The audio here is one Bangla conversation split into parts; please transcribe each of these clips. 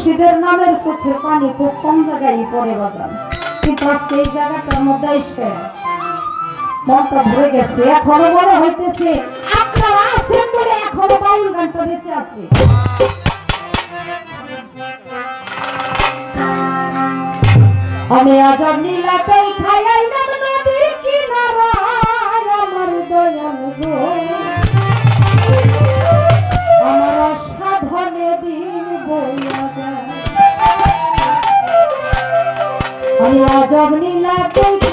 মুর্শিদের নামের চোখের পানি খুব কম জায়গায় পরে বাজান কিন্তু আজকে এই জায়গাটার মধ্যে এসে মনটা ভরে গেছে। এখনও মনে হইতেছে আমি আজব নীলাতেই আমি আজব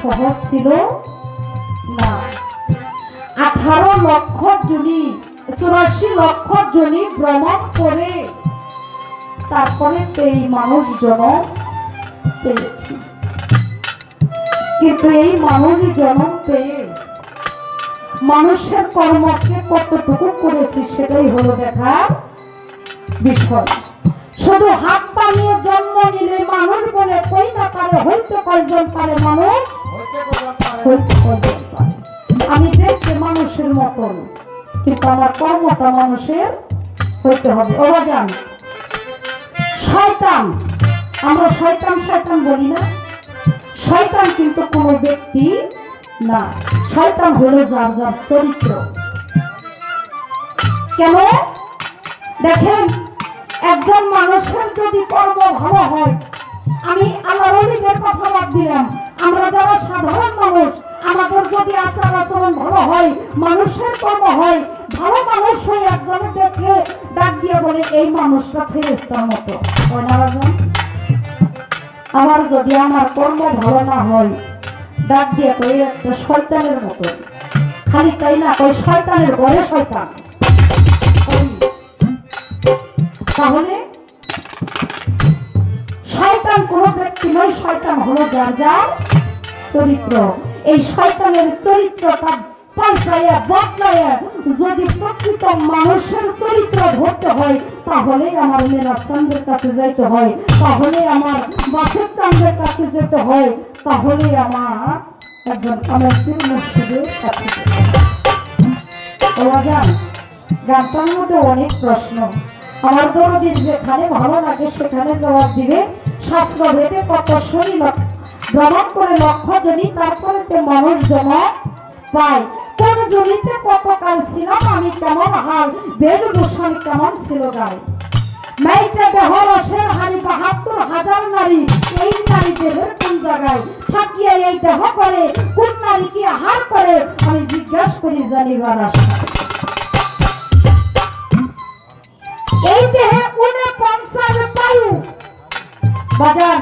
সহজ ছিল, না। আঠারো লক্ষ চুরাশি লক্ষ ভ্রমণ করে তারপরে এই মানুষ জনম পেয়েছি। কিন্তু এই মানুষ জনম পেয়ে মানুষের কর্মকে কতটুকু করেছি সেটাই হলো দেখার বিষয়। শুধু হাত নিয়ে জন্ম নিলে মানুষ বলে কই না পারে হইতে কয়জন পারে মানুষ? হইতে কয়জন পারে। আমি দেখতে মানুষের মতন কিন্তু আমার কর্মটা মানুষের হইতে হবে। ওরা জান শয়তান আমরা শয়তান শয়তান বলি না। শয়তান কিন্তু কোনো ব্যক্তি না। শয়তান হলো যার যার চরিত্র। কেন? দেখেন একজন মানুষের যদি কর্ম ভালো হয়, আমি আল্লাহর কথা বাদ দিলাম। আমরা যারা সাধারণ মানুষ, আমাদের যদি আচার আচরণ ভালো হয়, মানুষের কর্ম হয়, ভালো মানুষ হয়ে একজনে দেখলে ডাক দিয়ে বলে, এই মানুষটা ফেরেস্তার মতো। আমার যদি আমার কর্ম ভালো না হয়, ডাক দিয়ে কই, একটা শয়তানের মতো। খালি তাই না, কই, শয়তানের ঘরে শয়তান। তাহলে? শয়তান কোন ব্যক্তি নয়, শয়তান হলো যার যার চরিত্র। এই শয়তানের চরিত্রটা পাল্টাইয়া, বদলাইয়া যদি প্রকৃত মানুষের চরিত্র ধরতে হয়, তাহলে আমার চান্দের কাছে যেতে হয়, তাহলে আমার বাসের চান্দের কাছে যেতে হয়, তাহলে আমার একজন আমার গানটার মধ্যে অনেক প্রশ্ন। আমার দরদির যেখানে ভালো লাগে সেখানে জবাব দিবে। শাস্ত্র ভেদে কত শরীর ভ্রমণ করে লক্ষ্য জনি, তারপরে তো মানুষ জমা পায়। কোন জনিতে কতকাল ছিলাম, আমি কেমন হাল, বেল ভূষণ কেমন ছিল গায়ে। মাইটা দেহ রসের হারি বাহাত্তর হাজার নারী, এই নারী দেহের কোন জায়গায়? থাকিয়া এই দেহ করে, কোন নারী কি আহার করে? আমি জিজ্ঞাসা করি, জানিবার আশা। বাজান।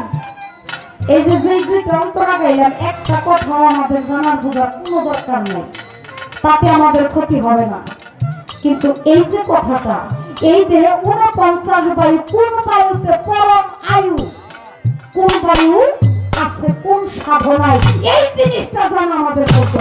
এই যে যে দুইটা অন্তরা গাইলাম, একটা কথা আমাদের জানার বোঝার কোনো দরকার নেই। তাতে আমাদের ক্ষতি হবে না। কিন্তু এই যে কথাটা, এই দেহে উনপঞ্চাশ বায়ু কোন বায়ুতে পরম আয়ু? কোন বায়ু আছে, কোন সাধনায়? এই জিনিসটা জানা আমাদের করতে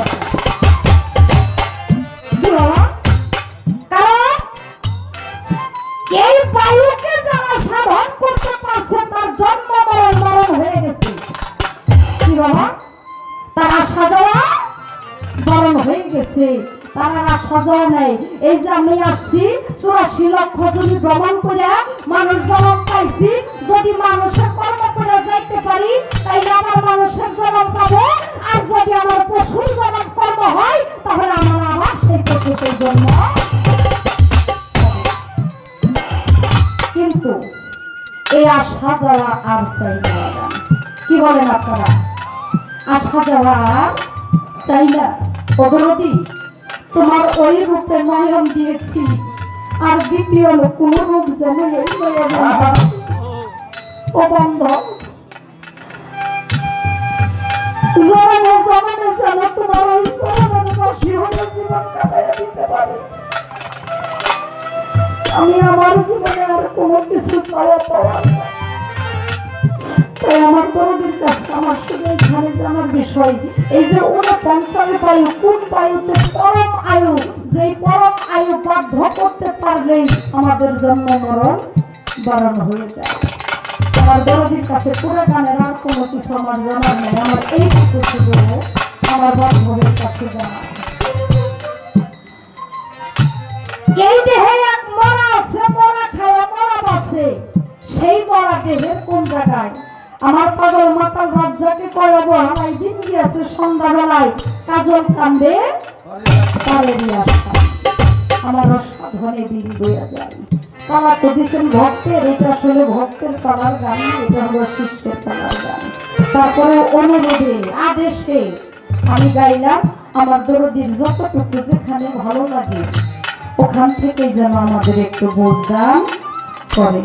হয়ে গেছে তার আশা যাওয়া নেই। এই যে আমি আসছি চুরাশি লক্ষ যদি ভ্রমণ করে মানুষ জন্ম পাইছি, যদি মানুষের কর্ম করে যাইতে পারি, তাইলে আমার মানুষের জন্ম পাবো। আর যদি আমার পশুর জন্ম কর্ম হয়, তাহলে আমার আবার সেই পশুতে জন্ম কিন্তু এই আসা যাওয়া আর চাই। কি বলেন আপনারা? আসা যাওয়া চাই না? অবরোধী তোমার ওই রূপে নয়ন দিয়েছি। আর দ্বিতীয় লোক কোন রূপ না। ও বন্ধ। আমি আমার জীবনে আর কোনো কিছু চাওয়া পাওয়া জানার বিষয়। এই যে ওরা পঞ্চাশ বায়ু, কোন বায়ুতে পরম আয়ু? যে পরম আয়ু বাধ্য করতে পারলেই আমাদের জন্ম মরণ বারণ হয়ে যায়। আমার দরদির কাছে পুরো গানের আর কোনো কিছু আমার জানার নেই। আমার আমার কাছে জানা এই দেহে এক মরা আছে মরা খায় মরা বাসে, সেই মরা দেহের কোন জায়গায় আমার পাগল মাতাল রাজ্জাকে কয় অবহেলায় দিন গিয়েছে সন্ধ্যাবেলায়। কাজল কান্দে আসা আমার সাধনে দিন বইয়া যায়। কালার তো দিচ্ছেন ভক্তের, এটা আসলে ভক্তের কালার গান, এটা হলো শিষ্যের কালার গান। তারপরে অনুরোধে, আদেশে আমি গাইলাম, আমার দরদির যতটুকু যেখানে ভালো লাগে, ওখান থেকে যেন আমাদের একটু বোঝদান করে